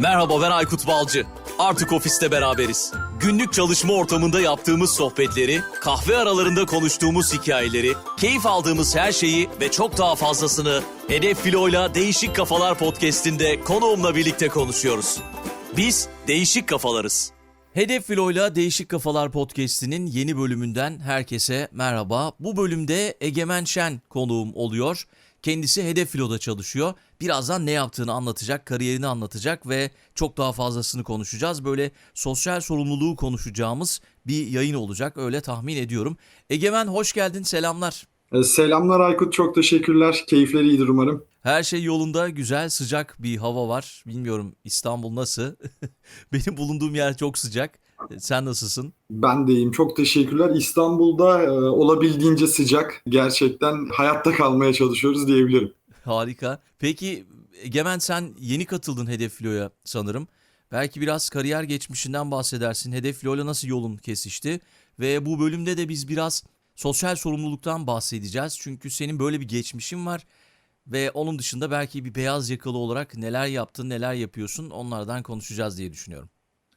Merhaba ben Aykut Balcı. Artık ofiste beraberiz. Günlük çalışma ortamında yaptığımız sohbetleri, kahve aralarında konuştuğumuz hikayeleri, keyif aldığımız her şeyi ve çok daha fazlasını Hedef Filo'yla Değişik Kafalar podcast'inde konuğumla birlikte konuşuyoruz. Biz değişik kafalarız. Hedef Filo'yla Değişik Kafalar podcast'inin yeni bölümünden herkese merhaba. Bu bölümde Egemen Şen konuğum oluyor. Kendisi Hedef Filo'da çalışıyor. Birazdan ne yaptığını anlatacak, kariyerini anlatacak ve çok daha fazlasını konuşacağız. Böyle sosyal sorumluluğu konuşacağımız bir yayın olacak öyle tahmin ediyorum. Egemen hoş geldin, selamlar. E, Selamlar Aykut, çok teşekkürler. Keyifleri iyidir umarım. Her şey yolunda, güzel, sıcak bir hava var. Bilmiyorum İstanbul nasıl? Benim bulunduğum yer çok sıcak. Sen nasılsın? Ben de iyiyim, çok teşekkürler. İstanbul'da e, olabildiğince sıcak. Gerçekten hayatta kalmaya çalışıyoruz diyebilirim. Harika. Peki Egemen sen yeni katıldın Hedef Filo'ya sanırım. Belki biraz kariyer geçmişinden bahsedersin. Hedef Filo'yla nasıl yolun kesişti? Ve bu bölümde de biz biraz sosyal sorumluluktan bahsedeceğiz. Çünkü senin böyle bir geçmişin var. Ve onun dışında belki bir beyaz yakalı olarak neler yaptın, neler yapıyorsun onlardan konuşacağız diye düşünüyorum.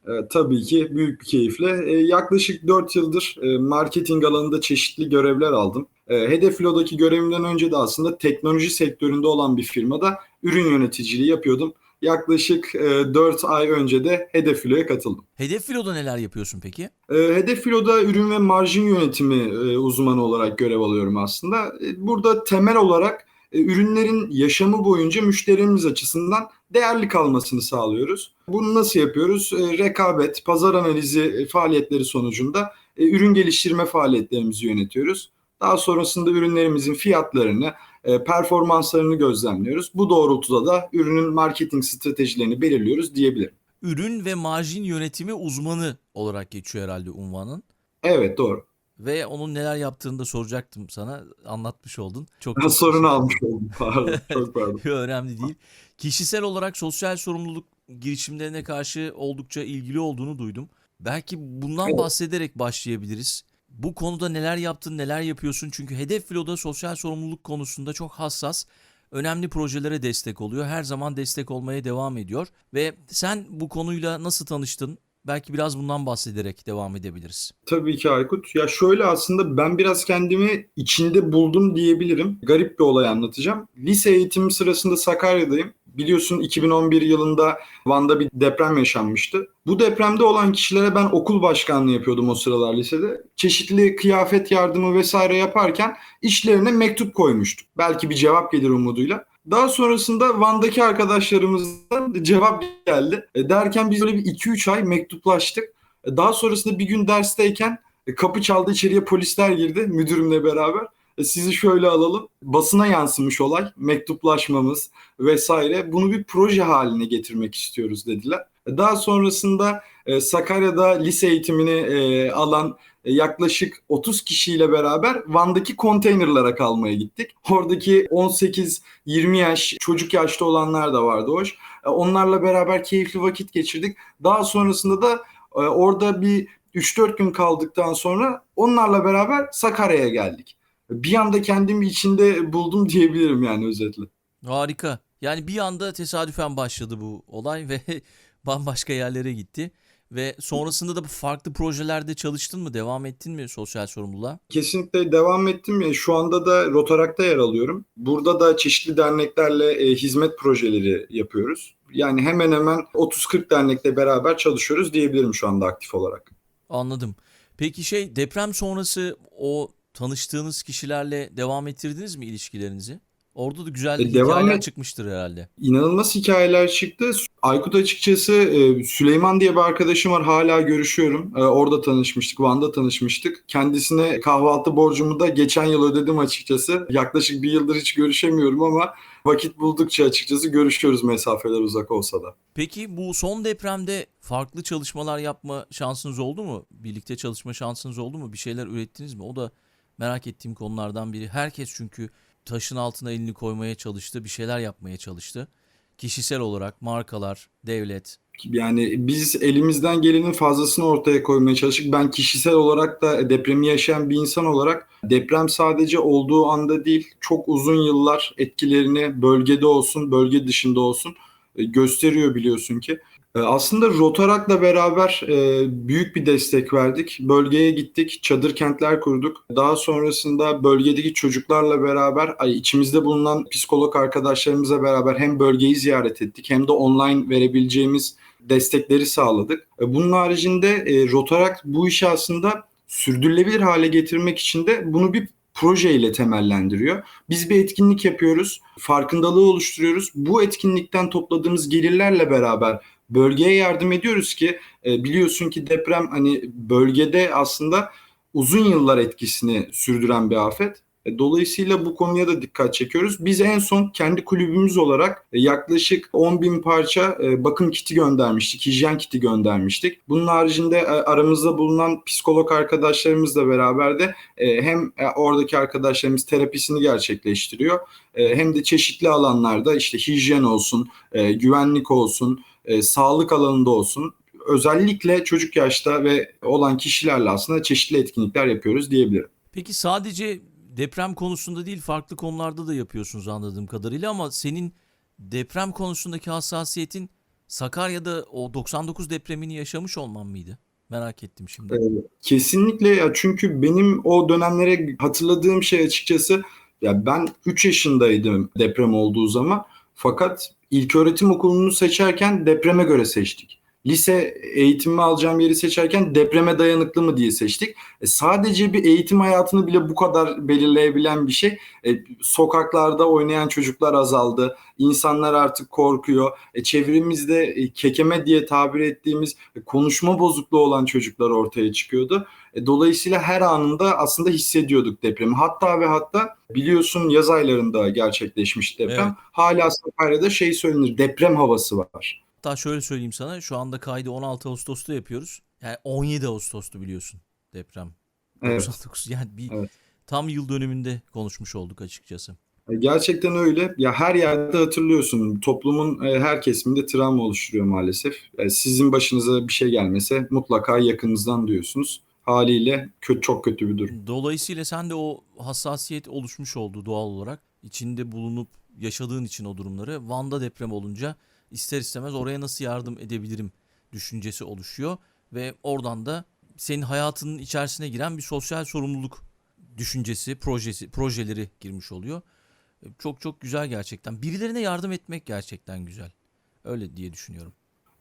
E, tabii ki büyük bir keyifle. E, yaklaşık 4 yıldır e, marketing alanında çeşitli görevler aldım. E, Hedef Filo'daki görevimden önce de aslında teknoloji sektöründe olan bir firmada ürün yöneticiliği yapıyordum. Yaklaşık e, 4 ay önce de Hedef Filo'ya katıldım. Hedef Filo'da neler yapıyorsun peki? E, Hedef Filo'da ürün ve marjin yönetimi e, uzmanı olarak görev alıyorum aslında. E, Burada temel olarak ürünlerin yaşamı boyunca müşterimiz açısından değerli kalmasını sağlıyoruz. Bunu nasıl yapıyoruz? E, Rekabet, pazar analizi e, faaliyetleri sonucunda e, ürün geliştirme faaliyetlerimizi yönetiyoruz. Daha sonrasında ürünlerimizin fiyatlarını, e, performanslarını gözlemliyoruz. Bu doğrultuda da ürünün marketing stratejilerini belirliyoruz diyebilirim. Ürün ve marjin yönetimi uzmanı olarak geçiyor herhalde unvanın. Evet doğru. Ve onun neler yaptığını da soracaktım sana. Anlatmış oldun. Çok Ben sorunu almış oldum. Pardon. Çok pardon. Önemli değil. Kişisel olarak sosyal sorumluluk girişimlerine karşı oldukça ilgili olduğunu duydum. Belki bundan Evet. bahsederek başlayabiliriz. Bu konuda neler yaptın, neler yapıyorsun? Çünkü Hedef Filo'da sosyal sorumluluk konusunda çok hassas, önemli projelere destek oluyor. Her zaman destek olmaya devam ediyor. Ve sen bu konuyla nasıl tanıştın? Belki biraz bundan bahsederek devam edebiliriz. Tabii ki Aykut. Ya şöyle aslında ben biraz kendimi içinde buldum diyebilirim. Garip bir olay anlatacağım. Lise eğitimi sırasında Sakarya'dayım. Biliyorsun 2011 yılında Van'da bir deprem yaşanmıştı. Bu depremde olan kişilere ben okul başkanlığı yapıyordum o sıralar lisede. Çeşitli kıyafet yardımı vesaire yaparken işlerine mektup koymuştum. Belki bir cevap gelir umuduyla. Daha sonrasında Van'daki arkadaşlarımızdan cevap geldi. E, derken biz öyle bir 2-3 ay mektuplaştık. E, Daha sonrasında bir gün dersteyken e, kapı çaldı içeriye polisler girdi müdürümle beraber. Sizi şöyle alalım. Basına yansımış olay, mektuplaşmamız vesaire. Bunu bir proje haline getirmek istiyoruz dediler. Daha sonrasında Sakarya'da lise eğitimini alan yaklaşık 30 kişiyle beraber Van'daki konteynerlara kalmaya gittik. Oradaki 18-20 yaş çocuk yaşta olanlar da vardı hoş. E, Onlarla beraber keyifli vakit geçirdik. Daha sonrasında da e, orada bir 3-4 gün kaldıktan sonra onlarla beraber Sakarya'ya geldik. Bir anda kendimi içinde buldum diyebilirim yani özetle. Harika. Yani bir anda tesadüfen başladı bu olay ve bambaşka yerlere gitti. Ve sonrasında da farklı projelerde çalıştın mı? Devam ettin mi sosyal sorumluluğa? Kesinlikle devam ettim. E, Şu anda da Rotarak'ta yer alıyorum. Burada da çeşitli derneklerle e, hizmet projeleri yapıyoruz. Yani hemen hemen 30-40 dernekle beraber çalışıyoruz diyebilirim şu anda aktif olarak. Anladım. Peki şey deprem sonrası o tanıştığınız kişilerle devam ettirdiniz mi ilişkilerinizi? Orada da güzel E, devam hikayeler et- çıkmıştır herhalde. İnanılmaz hikayeler çıktı. Aykut açıkçası e, Süleyman diye bir arkadaşım var. Hala görüşüyorum. E, Orada tanışmıştık. Van'da tanışmıştık. Kendisine kahvaltı borcumu da geçen yıl ödedim açıkçası. Yaklaşık bir yıldır hiç görüşemiyorum ama vakit buldukça açıkçası görüşüyoruz mesafeler uzak olsa da. Peki bu son depremde farklı çalışmalar yapma şansınız oldu mu? Birlikte çalışma şansınız oldu mu? Bir şeyler ürettiniz mi? O da merak ettiğim konulardan biri. Herkes çünkü taşın altına elini koymaya çalıştı, bir şeyler yapmaya çalıştı. Kişisel olarak markalar, devlet. Yani biz elimizden gelenin fazlasını ortaya koymaya çalıştık. Ben kişisel olarak da depremi yaşayan bir insan olarak deprem sadece olduğu anda değil, çok uzun yıllar etkilerini bölgede olsun, bölge dışında olsun e, gösteriyor biliyorsun ki. E, Aslında Rotarak'la beraber e, büyük bir destek verdik. Bölgeye gittik, çadır kentler kurduk. Daha sonrasında bölgedeki çocuklarla beraber içimizde bulunan psikolog arkadaşlarımızla beraber hem bölgeyi ziyaret ettik hem de online verebileceğimiz destekleri sağladık. E, Bunun haricinde Rotarak bu işi aslında sürdürülebilir hale getirmek için de bunu bir proje ile temellendiriyor. Biz bir etkinlik yapıyoruz, farkındalığı oluşturuyoruz. Bu etkinlikten topladığımız gelirlerle beraber bölgeye yardım ediyoruz ki e, biliyorsun ki deprem hani bölgede aslında uzun yıllar etkisini sürdüren bir afet. E, Dolayısıyla bu konuya da dikkat çekiyoruz. Biz en son kendi kulübümüz olarak e, yaklaşık 10 bin parça e, bakım kiti göndermiştik, hijyen kiti göndermiştik. Bunun haricinde aramızda bulunan psikolog arkadaşlarımızla beraber de hem oradaki arkadaşlarımız terapisini gerçekleştiriyor hem de çeşitli alanlarda işte hijyen olsun, güvenlik olsun, e, sağlık alanında olsun özellikle çocuk yaşta ve olan kişilerle aslında çeşitli etkinlikler yapıyoruz diyebilirim. Peki sadece deprem konusunda değil farklı konularda da yapıyorsunuz anladığım kadarıyla ama senin deprem konusundaki hassasiyetin Sakarya'da o 99 depremini yaşamış olman mıydı? Merak ettim şimdi. Evet, Kesinlikle ya çünkü benim o dönemlere hatırladığım şey açıkçası ya ben 3 yaşındaydım deprem olduğu zaman fakat ilköğretim okulunu seçerken depreme göre seçtik. Lise eğitimi alacağım yeri seçerken depreme dayanıklı mı diye seçtik. E, sadece bir eğitim hayatını bile bu kadar belirleyebilen bir şey. E, sokaklarda oynayan çocuklar azaldı. İnsanlar artık korkuyor. E, çevremizde e, kekeme diye tabir ettiğimiz e, konuşma bozukluğu olan çocuklar ortaya çıkıyordu. E, Dolayısıyla her anında aslında hissediyorduk depremi. Hatta ve hatta biliyorsun yaz aylarında gerçekleşmiş deprem. Evet. Hala Sakarya'da şey söylenir deprem havası var. Hatta şöyle söyleyeyim sana şu anda kaydı 16 Ağustos'ta yapıyoruz. Yani 17 Ağustos'tu biliyorsun deprem. Evet. 99 yani bir Evet. tam yıl dönümünde konuşmuş olduk açıkçası. E, Gerçekten öyle. Ya her yerde hatırlıyorsun. Toplumun e, her kesiminde travma oluşturuyor maalesef. Sizin başınıza bir şey gelmese mutlaka yakınınızdan duyuyorsunuz. Haliyle kötü çok kötü bir durum. Dolayısıyla sen de o hassasiyet oluşmuş oldu doğal olarak. İçinde bulunup yaşadığın için o durumları. Van'da deprem olunca ister istemez oraya nasıl yardım edebilirim düşüncesi oluşuyor. Ve oradan da senin hayatının içerisine giren bir sosyal sorumluluk düşüncesi, projesi, projeleri girmiş oluyor. Çok çok güzel gerçekten. Birilerine yardım etmek gerçekten güzel. Öyle diye düşünüyorum.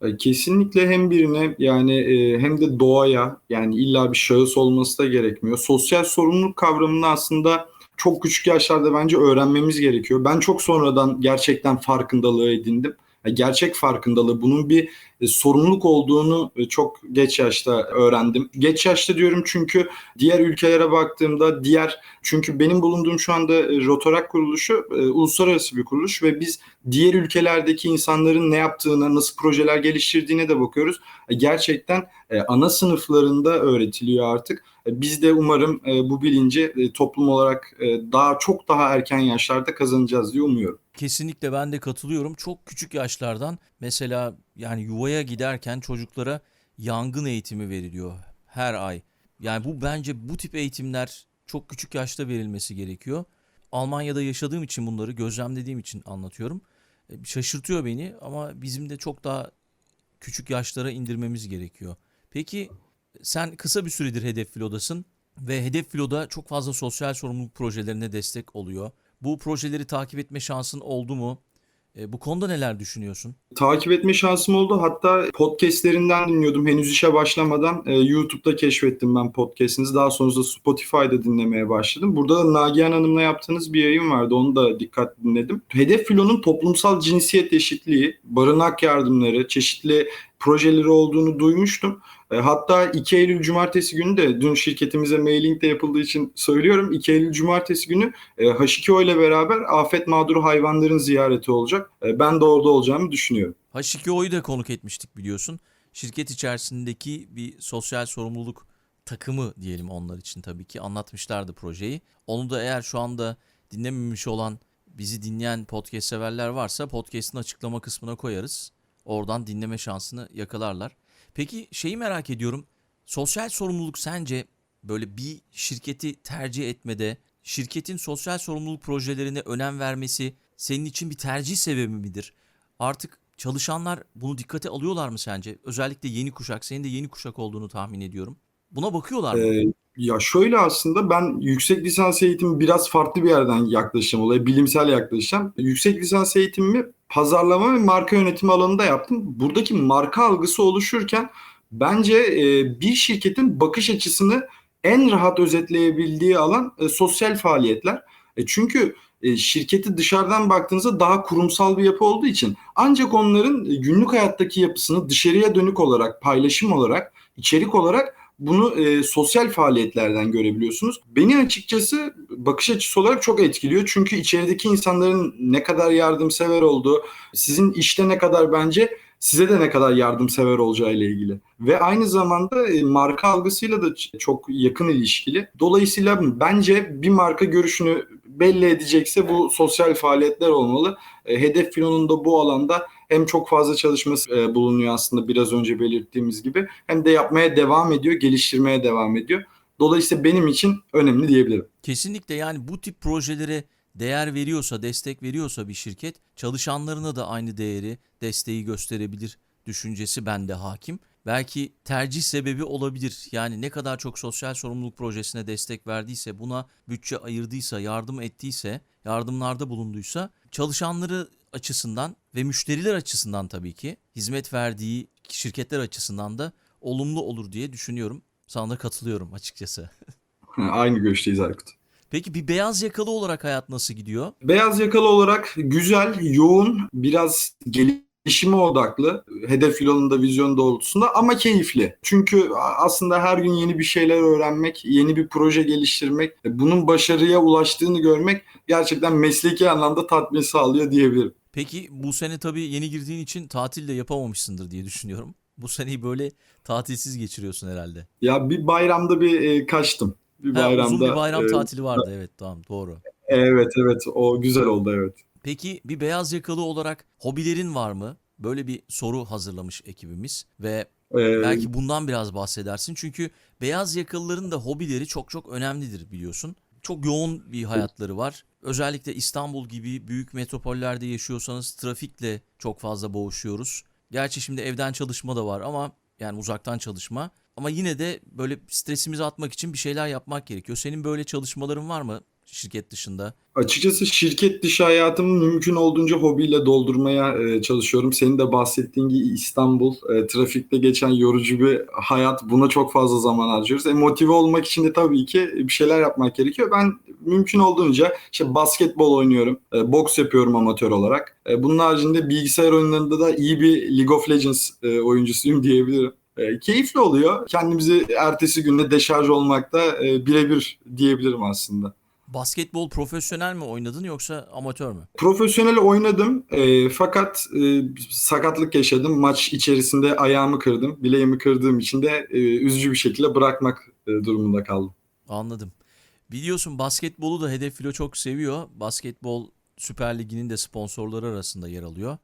E, Kesinlikle hem birine yani e, hem de doğaya yani illa bir şahıs olması da gerekmiyor. Sosyal sorumluluk kavramını aslında çok küçük yaşlarda bence öğrenmemiz gerekiyor. Ben çok sonradan gerçekten farkındalığı edindim. E, Gerçek farkındalığı bunun bir sorumluluk olduğunu e, çok geç yaşta öğrendim. Geç yaşta diyorum çünkü diğer ülkelere baktığımda diğer çünkü benim bulunduğum şu anda e, Rotarak kuruluşu e, uluslararası bir kuruluş ve biz diğer ülkelerdeki insanların ne yaptığına, nasıl projeler geliştirdiğine de bakıyoruz. E, Gerçekten e, ana sınıflarında öğretiliyor artık. E, Biz de umarım e, bu bilinci e, toplum olarak e, daha çok daha erken yaşlarda kazanacağız diye umuyorum. Kesinlikle ben de katılıyorum. Çok küçük yaşlardan mesela yani yuvaya giderken çocuklara yangın eğitimi veriliyor her ay. Yani bu bence bu tip eğitimler çok küçük yaşta verilmesi gerekiyor. Almanya'da yaşadığım için bunları gözlemlediğim için anlatıyorum. E, Şaşırtıyor beni ama bizim de çok daha küçük yaşlara indirmemiz gerekiyor. Peki sen kısa bir süredir Hedef Filo'dasın ve Hedef Filo'da çok fazla sosyal sorumluluk projelerine destek oluyor. Bu projeleri takip etme şansın oldu mu? E, bu konuda neler düşünüyorsun? Takip etme şansım oldu. Hatta podcastlerinden dinliyordum. Henüz işe başlamadan e, YouTube'da keşfettim ben podcastinizi. Daha sonrasında Spotify'da dinlemeye başladım. Burada da Nagihan Hanım'la yaptığınız bir yayın vardı. Onu da dikkatli dinledim. Hedef Filo'nun toplumsal cinsiyet eşitliği, barınak yardımları, çeşitli projeleri olduğunu duymuştum. E, Hatta 2 Eylül Cumartesi günü de dün şirketimize mailing de yapıldığı için söylüyorum. 2 Eylül Cumartesi günü e, H2O ile beraber afet mağduru hayvanların ziyareti olacak. E, Ben de orada olacağımı düşünüyorum. H2O'yu da konuk etmiştik biliyorsun. Şirket içerisindeki bir sosyal sorumluluk takımı diyelim onlar için tabii ki anlatmışlardı projeyi. Onu da eğer şu anda dinlememiş olan bizi dinleyen podcast severler varsa podcast'ın açıklama kısmına koyarız. Oradan dinleme şansını yakalarlar. Peki şeyi merak ediyorum. Sosyal sorumluluk sence böyle bir şirketi tercih etmede şirketin sosyal sorumluluk projelerine önem vermesi senin için bir tercih sebebi midir? Artık çalışanlar bunu dikkate alıyorlar mı sence? Özellikle yeni kuşak, senin de yeni kuşak olduğunu tahmin ediyorum. Buna bakıyorlar mı? Ee, ya şöyle aslında ben yüksek lisans eğitimi biraz farklı bir yerden yaklaşacağım olaya. Bilimsel yaklaşacağım. Yüksek lisans eğitimimi pazarlama ve marka yönetimi alanında yaptım. Buradaki marka algısı oluşurken bence e, bir şirketin bakış açısını en rahat özetleyebildiği alan e, sosyal faaliyetler. E, çünkü e, şirketi dışarıdan baktığınızda daha kurumsal bir yapı olduğu için ancak onların e, günlük hayattaki yapısını dışarıya dönük olarak, paylaşım olarak, içerik olarak bunu e, sosyal faaliyetlerden görebiliyorsunuz. Beni açıkçası bakış açısı olarak çok etkiliyor. Çünkü içerideki insanların ne kadar yardımsever olduğu, sizin işte ne kadar bence size de ne kadar yardımsever olacağı ile ilgili. Ve aynı zamanda e, marka algısıyla da çok yakın ilişkili. Dolayısıyla bence bir marka görüşünü belli edecekse bu sosyal faaliyetler olmalı. E, Hedef filonun da bu alanda hem çok fazla çalışması e, bulunuyor aslında biraz önce belirttiğimiz gibi hem de yapmaya devam ediyor, geliştirmeye devam ediyor. Dolayısıyla benim için önemli diyebilirim. Kesinlikle yani bu tip projelere değer veriyorsa, destek veriyorsa bir şirket çalışanlarına da aynı değeri, desteği gösterebilir düşüncesi bende hakim. Belki tercih sebebi olabilir. Yani ne kadar çok sosyal sorumluluk projesine destek verdiyse, buna bütçe ayırdıysa, yardım ettiyse, yardımlarda bulunduysa çalışanları açısından ve müşteriler açısından tabii ki hizmet verdiği şirketler açısından da olumlu olur diye düşünüyorum. Sana da katılıyorum açıkçası. Aynı görüşteyiz Aykut. Peki bir beyaz yakalı olarak hayat nasıl gidiyor? Beyaz yakalı olarak güzel, yoğun, biraz gelişime odaklı, hedef filonunda, vizyon doğrultusunda ama keyifli. Çünkü aslında her gün yeni bir şeyler öğrenmek, yeni bir proje geliştirmek, bunun başarıya ulaştığını görmek gerçekten mesleki anlamda tatmin sağlıyor diyebilirim. Peki bu sene tabii yeni girdiğin için tatil de yapamamışsındır diye düşünüyorum. Bu seneyi böyle tatilsiz geçiriyorsun herhalde. Ya bir bayramda bir e, kaçtım. Bir Ha, bayramda. uzun bir bayram e, tatili vardı evet tamam doğru. Evet evet o güzel oldu evet. Peki bir beyaz yakalı olarak hobilerin var mı? Böyle bir soru hazırlamış ekibimiz ve Ee, belki bundan biraz bahsedersin. Çünkü beyaz yakalıların da hobileri çok çok önemlidir biliyorsun. Çok yoğun bir hayatları var. Özellikle İstanbul gibi büyük metropollerde yaşıyorsanız trafikle çok fazla boğuşuyoruz. Gerçi şimdi evden çalışma da var ama yani uzaktan çalışma. Ama yine de böyle stresimizi atmak için bir şeyler yapmak gerekiyor. Senin böyle çalışmaların var mı şirket dışında? Açıkçası şirket dışı hayatımı mümkün olduğunca hobiyle doldurmaya e, çalışıyorum. Senin de bahsettiğin gibi İstanbul, e, trafikte geçen yorucu bir hayat. Buna çok fazla zaman harcıyoruz. E, motive olmak için de tabii ki bir şeyler yapmak gerekiyor. Ben mümkün olduğunca işte basketbol oynuyorum, e, boks yapıyorum amatör olarak. E, bunun haricinde bilgisayar oyunlarında da iyi bir League of Legends e, oyuncusuyum diyebilirim. E, keyifli oluyor. Kendimizi ertesi günde deşarj olmakta e, birebir diyebilirim aslında. Basketbol profesyonel mi oynadın yoksa amatör mü? Profesyonel oynadım e, fakat e, sakatlık yaşadım. Maç içerisinde ayağımı kırdım. Bileğimi kırdığım için de e, üzücü bir şekilde bırakmak e, durumunda kaldım. Anladım. Biliyorsun basketbolu da Hedef Filo çok seviyor. Basketbol Süper Ligi'nin de sponsorları arasında yer alıyor.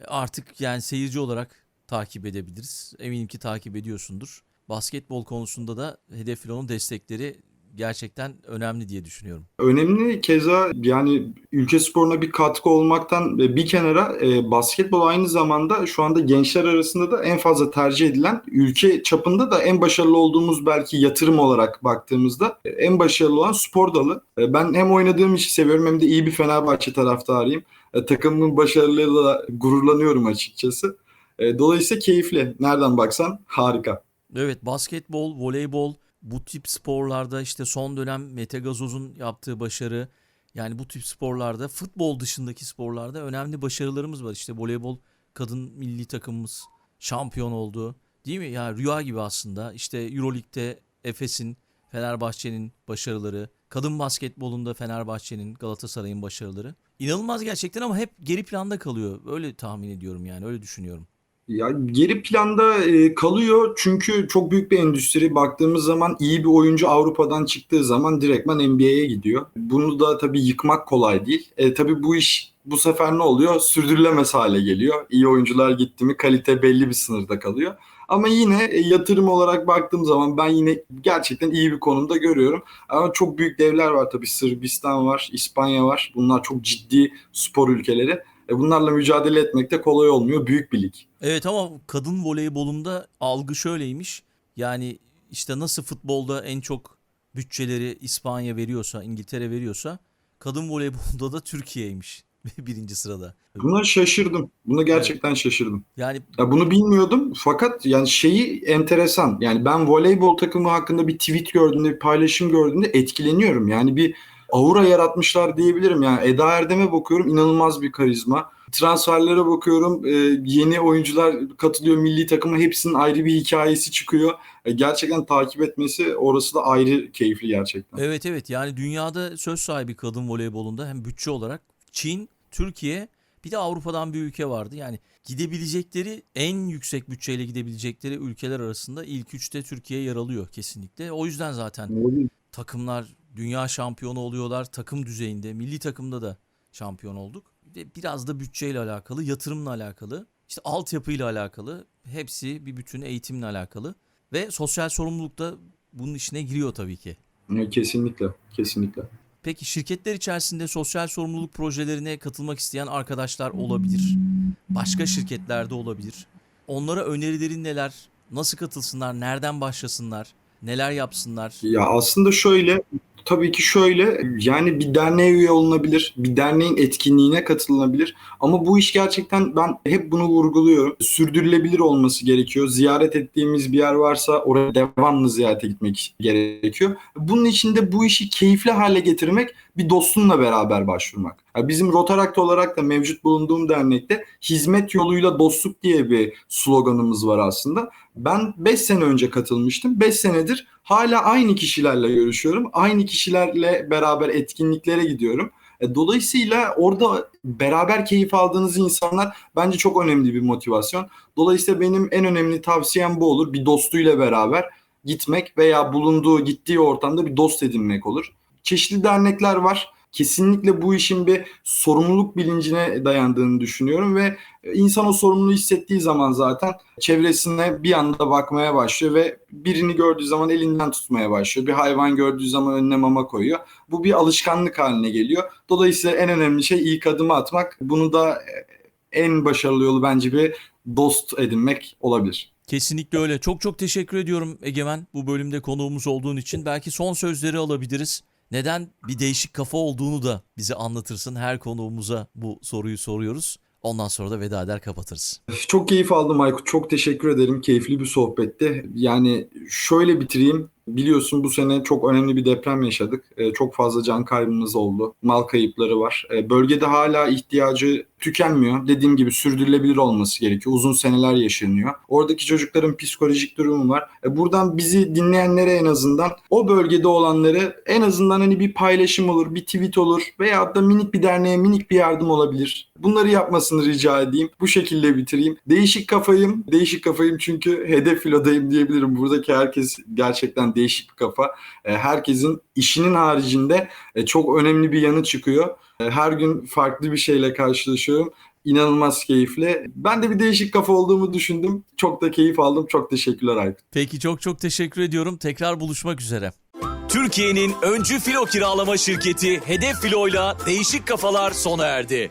E, Artık yani seyirci olarak takip edebiliriz. Eminim ki takip ediyorsundur. Basketbol konusunda da Hedef Filo'nun destekleri gerçekten önemli diye düşünüyorum. Önemli keza yani ülke sporuna bir katkı olmaktan bir kenara e, basketbol aynı zamanda şu anda gençler arasında da en fazla tercih edilen ülke çapında da en başarılı olduğumuz belki yatırım olarak baktığımızda e, en başarılı olan spor dalı. E, Ben hem oynadığım işi seviyorum hem de iyi bir Fenerbahçe taraftarıyım. E, Takımımın başarılarıyla da gururlanıyorum açıkçası. E, Dolayısıyla keyifli. Nereden baksan harika. Evet basketbol, voleybol bu tip sporlarda işte son dönem Mete Gazoz'un yaptığı başarı yani bu tip sporlarda futbol dışındaki sporlarda önemli başarılarımız var. İşte voleybol kadın milli takımımız şampiyon oldu. Değil mi? Ya rüya gibi aslında. İşte Euroleague'de Efes'in, Fenerbahçe'nin başarıları, kadın basketbolunda Fenerbahçe'nin, Galatasaray'ın başarıları. İnanılmaz gerçekten ama hep geri planda kalıyor. Öyle tahmin ediyorum yani, öyle düşünüyorum. Ya geri planda e, kalıyor çünkü çok büyük bir endüstri. Baktığımız zaman iyi bir oyuncu Avrupa'dan çıktığı zaman direktman NBA'ye gidiyor. Bunu da tabii yıkmak kolay değil. E, tabii bu iş bu sefer ne oluyor? Sürdürülemez hale geliyor. İyi oyuncular gitti mi kalite belli bir sınırda kalıyor. Ama yine e, yatırım olarak baktığım zaman ben yine gerçekten iyi bir konumda görüyorum. Ama çok büyük devler var tabii. Sırbistan var, İspanya var. Bunlar çok ciddi spor ülkeleri. E bunlarla mücadele etmek de kolay olmuyor. Büyük bir lig. Evet ama kadın voleybolunda algı şöyleymiş. Yani işte nasıl futbolda en çok bütçeleri İspanya veriyorsa, İngiltere veriyorsa kadın voleybolda da Türkiye'ymiş birinci sırada. Buna şaşırdım. Buna gerçekten şaşırdım. Yani Ya bunu bilmiyordum fakat yani şeyi enteresan. Yani ben voleybol takımı hakkında bir tweet gördüğümde, bir paylaşım gördüğümde etkileniyorum. Yani bir aura yaratmışlar diyebilirim. Yani Eda Erdem'e bakıyorum inanılmaz bir karizma. Transferlere bakıyorum e, yeni oyuncular katılıyor milli takıma hepsinin ayrı bir hikayesi çıkıyor. E, gerçekten takip etmesi orası da ayrı keyifli gerçekten. evet evet yani dünyada söz sahibi kadın voleybolunda hem bütçe olarak Çin, Türkiye bir de Avrupa'dan bir ülke vardı. Yani gidebilecekleri en yüksek bütçeyle gidebilecekleri ülkeler arasında ilk üçte Türkiye yer alıyor kesinlikle. O yüzden zaten takımlar dünya şampiyonu oluyorlar takım düzeyinde. Milli takımda da şampiyon olduk. Ve biraz da bütçeyle alakalı, yatırımla alakalı, işte altyapıyla alakalı, hepsi bir bütün eğitimle alakalı ve sosyal sorumluluk da bunun içine giriyor tabii ki. Kesinlikle, kesinlikle. Peki şirketler içerisinde sosyal sorumluluk projelerine katılmak isteyen arkadaşlar olabilir. Başka şirketlerde olabilir. Onlara önerilerin neler? Nasıl katılsınlar? Nereden başlasınlar? Neler yapsınlar? Ya aslında şöyle tabii ki şöyle yani bir derneğe üye olunabilir. Bir derneğin etkinliğine katılınabilir. Ama bu iş gerçekten ben hep bunu vurguluyorum. Sürdürülebilir olması gerekiyor. Ziyaret ettiğimiz bir yer varsa oraya devamlı ziyarete gitmek gerekiyor. Bunun için de bu işi keyifli hale getirmek bir dostunla beraber başvurmak. Ya bizim Rotaract olarak da mevcut bulunduğum dernekte hizmet yoluyla dostluk diye bir sloganımız var aslında. Ben 5 sene önce katılmıştım. 5 senedir hala aynı kişilerle görüşüyorum. Aynı kişilerle beraber etkinliklere gidiyorum. E, Dolayısıyla orada beraber keyif aldığınız insanlar bence çok önemli bir motivasyon. Dolayısıyla benim en önemli tavsiyem bu olur. Bir dostuyla beraber gitmek veya bulunduğu, gittiği ortamda bir dost edinmek olur. Çeşitli dernekler var. Kesinlikle bu işin bir sorumluluk bilincine dayandığını düşünüyorum ve insan o sorumluluğu hissettiği zaman zaten çevresine bir anda bakmaya başlıyor ve birini gördüğü zaman elinden tutmaya başlıyor. Bir hayvan gördüğü zaman önüne mama koyuyor. Bu bir alışkanlık haline geliyor. Dolayısıyla en önemli şey ilk adımı atmak. Bunu da en başarılı yolu bence bir dost edinmek olabilir. Kesinlikle öyle. Çok çok teşekkür ediyorum Egemen bu bölümde konuğumuz olduğun için. Belki son sözleri alabiliriz. Neden bir değişik kafa olduğunu da bize anlatırsın. Her konuğumuza bu soruyu soruyoruz. Ondan sonra da veda eder kapatırız. Çok keyif aldım Aykut. Çok teşekkür ederim. Keyifli bir sohbetti. Yani şöyle bitireyim. Biliyorsun bu sene çok önemli bir deprem yaşadık. Ee, çok fazla can kaybımız oldu. Mal kayıpları var. Ee, bölgede hala ihtiyacı tükenmiyor. Dediğim gibi sürdürülebilir olması gerekiyor. Uzun seneler yaşanıyor. Oradaki çocukların psikolojik durumu var. Ee, buradan bizi dinleyenlere en azından o bölgede olanları en azından hani bir paylaşım olur, bir tweet olur veya da minik bir derneğe minik bir yardım olabilir. Bunları yapmasını rica edeyim. Bu şekilde bitireyim. Değişik kafayım. Değişik kafayım çünkü hedef filodayım diyebilirim. Buradaki herkes gerçekten değişik bir kafa. E, Herkesin işinin haricinde e, çok önemli bir yanı çıkıyor. E, Her gün farklı bir şeyle karşılaşıyorum. İnanılmaz keyifli. Ben de bir değişik kafa olduğumu düşündüm. Çok da keyif aldım. Çok teşekkürler Aykut. Peki çok çok teşekkür ediyorum. Tekrar buluşmak üzere. Türkiye'nin öncü filo kiralama şirketi Hedef Filo'yla Değişik Kafalar sona erdi.